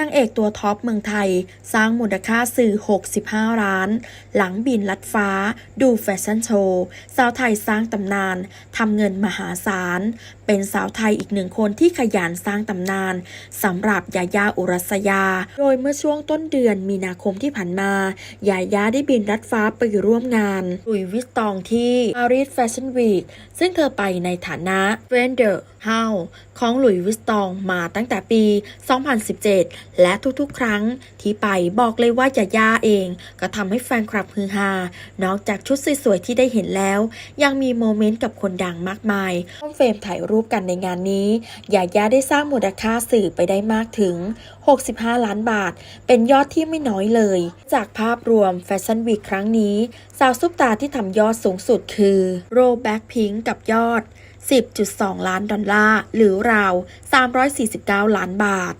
นางเอกตัวท็อปเมืองไทย สร้างมูลค่าสื่อ 65 ล้าน หลังบินลัดฟ้า ดูแฟชั่นโชว์ สาวไทยสร้างตำนาน ทำเงินมหาศาล เป็นสาวไทยอีกหนึ่งคนที่ขยันสร้างตำนานสำหรับยายาอุรัสยา โดยเมื่อช่วงต้นเดือนมีนาคมที่ผ่านมายายาได้บินลัดฟ้าไปร่วมงานลุยวิสตองที่ Paris Fashion Week ซึ่งเธอไปในฐานะ f r i e n d e r House ของหลุยส์วิสตองมาตั้งแต่ปี 2017และทุกๆ ครั้งที่ไปบอกเลยว่ายาย่าเอง ก็ทำให้แฟนคลับฮือฮา นอกจากชุดสวยๆ ที่ได้เห็นแล้ว ยังมีโมเมนต์กับคนดังมากมายร่วมเฟรมถ่ายรูปกันในงานนี้ยาย่าได้สร้างมูลค่าสื่อไปได้มากถึง 65 ล้านบาท เป็นยอดที่ไม่น้อยเลย จากภาพรวมแฟชั่นวีคครั้งนี้ สาวซุปตาที่ทำยอดสูงสุดคือโรแบ็คพิงกับยอด 10.2 ล้านดอลลาร์ หรือราว 349 ล้านบาท